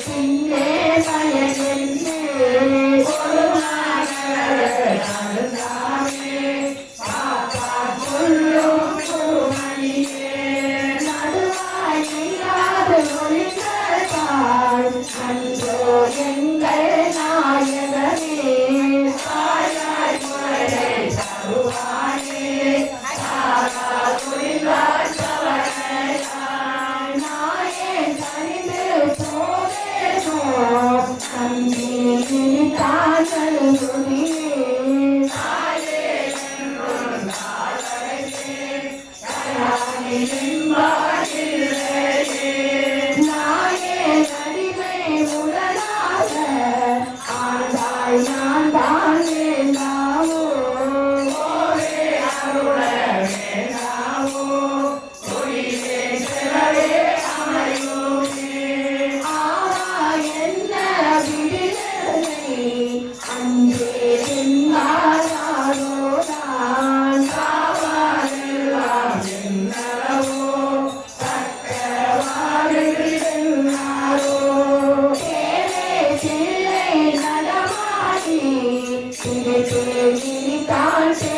சிங்கே படுவன் நாயேன் கனிந்து Thank you.